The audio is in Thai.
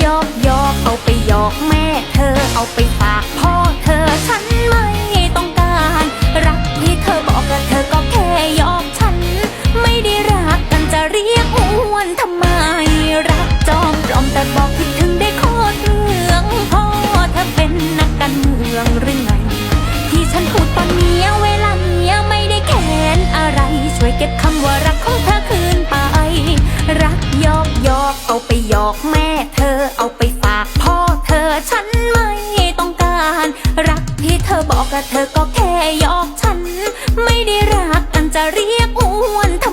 หยอกหยอกเอาไปหยอกแม่เธอเอาไปฝากพ่อเธอฉันไม่ต้องการ รักที่เธอบอกกับเธอก็แค่หยอกฉัน ไม่ได้รักกันจะเรียกอ้วนทำไม รักจอมปลอมแต่บอกคิดถึงได้โคตรเรื่องพ่อเธอเป็นนักการเมืองหรือไง ที่ฉันพูดตอนเนี้ยเวลาเนี้ยไม่ได้แค้นอะไร ช่วยเก็บคำว่ารักของเธอคืนไป รักหยอกหยอกเอาไปหยอกแม่ บอกกับเธอก็แค่ยอกฉัน ไม่ได้รักกันจะเรียกอ้วนเธ